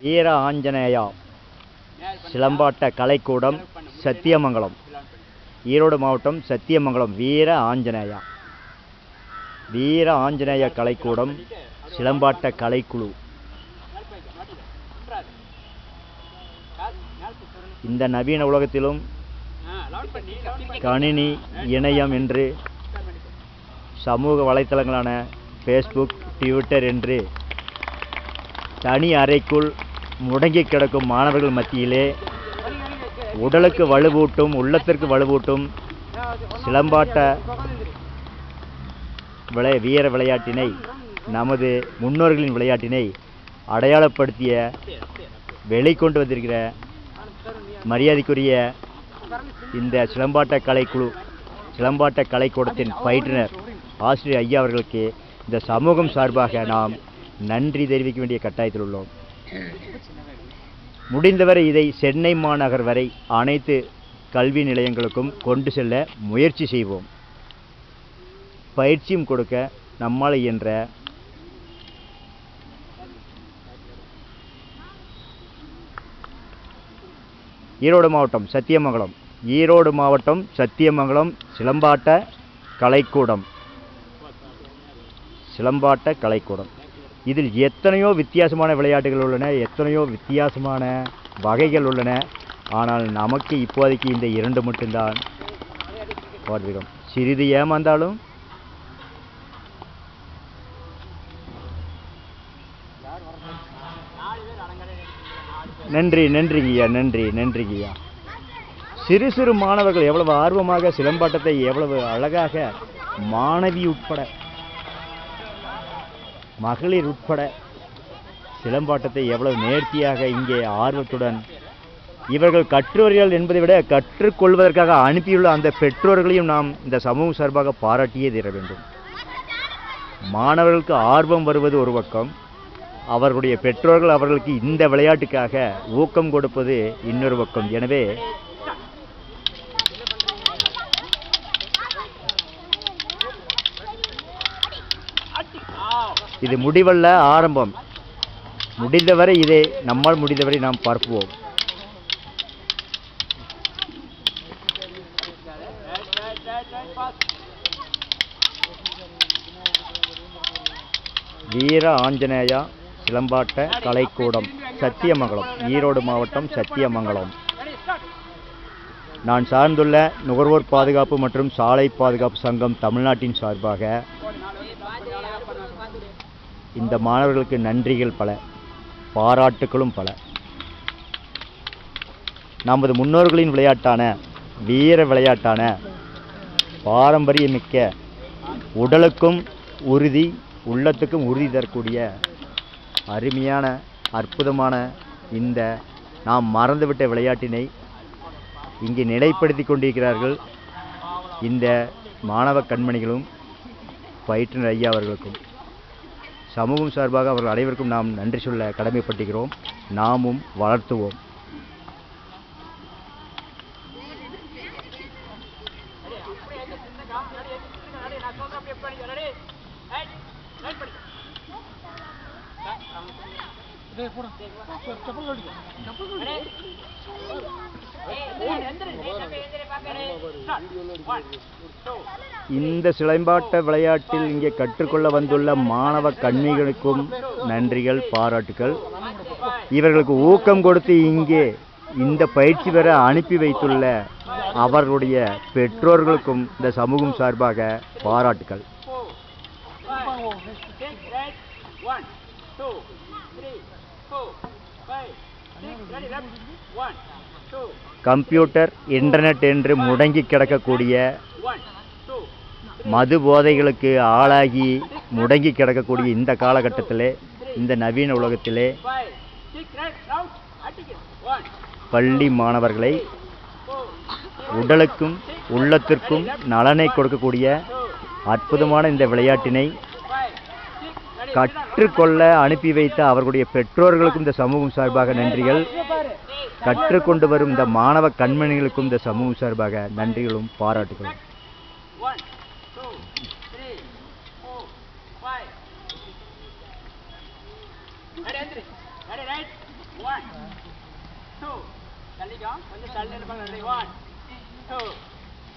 வீர ஆஞ்சநேயா சிலம்பாட்ட கலைக்கூடம் சத்தியமங்கலம். ஈரோடு மாவட்டம் சத்தியமங்கலம் வீர ஆஞ்சநேயா வீர ஆஞ்சநேய கலைக்கூடம் சிலம்பாட்ட கலைக்குழு. இந்த நவீன உலகத்திலும் கணினி இணையம் என்று சமூக வலைத்தளங்களான ஃபேஸ்புக் ட்விட்டர் என்று தனி அறைக்குள் முடங்கி கிடக்கும் மாணவர்கள் மத்தியிலே உடலுக்கு வலுவூட்டும் உள்ளத்திற்கு வலுவூட்டும் சிலம்பாட்ட விளை வீர விளையாட்டினை நமது முன்னோர்களின் விளையாட்டினை அடையாளப்படுத்திய வெளிக்கொண்டு வந்திருக்கிற மரியாதைக்குரிய இந்த சிலம்பாட்ட கலைக்குழு சிலம்பாட்ட கலைக்கூடத்தின் பயிற்றுனர் ஆசிரியர் ஐயா அவர்களுக்கு இந்த சமூகம் சார்பாக நாம் நன்றி தெரிவிக்க வேண்டிய கட்டாயத்தில் உள்ளோம். முடிந்தவரை இதை சென்னை மாநகர் வரை அனைத்து கல்வி நிலையங்களுக்கும் கொண்டு செல்ல முயற்சி செய்வோம். பயிற்சியும் கொடுக்க நம்மால் இயன்ற ஈரோடு மாவட்டம் சத்தியமங்கலம். ஈரோடு மாவட்டம் சத்தியமங்கலம் சிலம்பாட்ட கலைக்கூடம். சிலம்பாட்ட கலைக்கூடம். இதில் எத்தனையோ வித்தியாசமான விளையாட்டுகள் உள்ளன எத்தனையோ வித்தியாசமான வகைகள் உள்ளன. ஆனால் நமக்கு இப்போதைக்கு இந்த இரண்டு மட்டும்தான். பார்க்கிறோம் சிறிது ஏமாந்தாலும் நன்றி நன்றிங்கய்யா நன்றி நன்றிங்கய்யா சிறு சிறு மாணவர்கள் எவ்வளவு ஆர்வமாக சிலம்பாட்டத்தை எவ்வளவு அழகாக மாணவி உட்பட மகளிர் உட்பட சிலம்பாட்டத்தை எவ்வளவு நேர்த்தியாக இங்கே ஆர்வத்துடன் இவர்கள் கற்றோர்கள் என்பதை விட கற்றுக்கொள்வதற்காக அனுப்பியுள்ள அந்த பெற்றோர்களையும் நாம் இந்த சமூகம் சார்பாக பாராட்டியே தீர வேண்டும். மாணவர்களுக்கு ஆர்வம் வருவது ஒரு பக்கம். அவர்களுடைய பெற்றோர்கள் அவர்களுக்கு இந்த விளையாட்டுக்காக ஊக்கம் கொடுப்பது இன்னொரு பக்கம். எனவே இது முடிவல்ல ஆரம்பம். முடிந்தவரை இதை நம்மால் முடிந்தவரை நாம் பார்ப்போம். வீர ஆஞ்சநேயா சிலம்பாட்ட கலைக்கூடம் சத்தியமங்கலம். ஈரோடு மாவட்டம் சத்தியமங்கலம். நான் சார்ந்துள்ள நுகர்வோர் பாதுகாப்பு மற்றும் சாலை பாதுகாப்பு சங்கம் தமிழ்நாட்டின் சார்பாக இந்த மாணவர்களுக்கு நன்றிகள் பல பாராட்டுகளும் பல. நமது முன்னோர்களின் விளையாட்டான வீர விளையாட்டான பாரம்பரியமிக்க உடலுக்கும் உறுதி உள்ளத்துக்கும் உறுதி தரக்கூடிய அருமையான அற்புதமான இந்த நாம் மறந்துவிட்ட விளையாட்டினை இங்கே நிலைப்படுத்தி கொண்டிருக்கிறார்கள் இந்த மாணவ கண்மணிகளும் பயிற்றுனர் ஐயா அவர்களுக்கும். சமூகம் சார்பாக அவர்கள் அனைவருக்கும் நாம் நன்றி சொல்ல கடமைப்பட்டுகிறோம் நாமும் வளர்த்துவோம் இந்த சிலம்பாட்ட விளையாட்டில் இங்கே கற்றுக்கொள்ள வந்துள்ள மாணவ கண்ணிகளுக்கும் நன்றிகள் பாராட்டுகள். இவர்களுக்கு ஊக்கம் கொடுத்து இங்கே இந்த பயிற்சி பெற அனுப்பி வைத்துள்ள அவர்களுடைய பெற்றோர்களுக்கும் இந்த சமூகம் சார்பாக பாராட்டுகள். கம்ப்யூட்டர் இன்டர்நெட் என்று முடங்கி கிடக்கக்கூடிய மது போதைகளுக்கு ஆளாகி முடங்கி கிடக்கக்கூடிய இந்த காலகட்டத்திலே இந்த நவீன உலகத்திலே பள்ளி மாணவர்களை உடலுக்கும் உள்ளத்திற்கும் நலனை கொடுக்கக்கூடிய அற்புதமான இந்த விளையாட்டினை கற்றுக்கொள்ள அனுப்பி வைத்த அவர்களுடைய பெற்றோர்களுக்கும் இந்த சமூகம் சார்பாக நன்றிகள் கற்றுக்கொண்டு வரும் இந்த மாணவ கண்மணிகளுக்கும் இந்த சமூகம் சார்பாக நன்றிகளும் பாராட்டுகளும்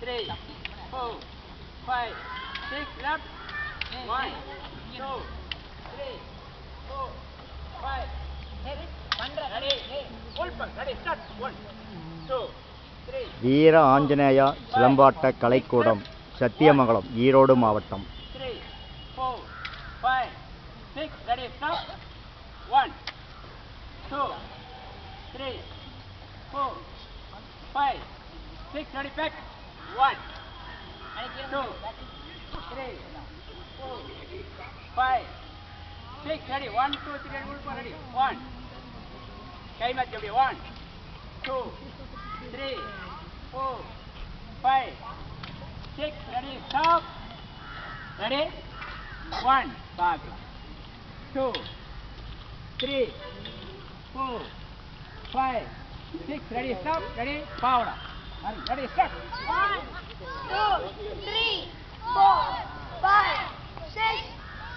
Three, four, five, six, left, one, two. வீர ஆஞ்சநேயா சிலம்பாட்ட கலைக்கூடம் சத்தியமங்கலம் ஈரோடு மாவட்டம். Five, Six, ready. One, two, three, ready. Four, ready. One. Kay mat jobi. One, two, three, four, five, six, ready. Stop. Ready. One, back. Two, three, four, five, six, ready. Stop. Ready. Power. Ready. Start. One, two, three, four, five, six.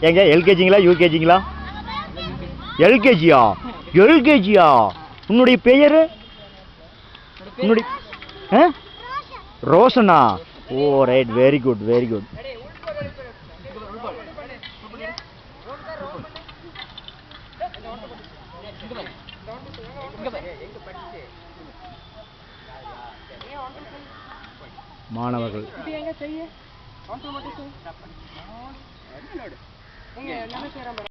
எங்க எல்கேஜிங்களா யூகேஜிங்களா? எல்கேஜியா? எல்கேஜியா? உன்னுடைய பெயர்? உன்னுடைய ஆ? ரோஷனா? ஓ right very good very good மாணவர்கள். நீங்க என்ன செய்யற மேடம்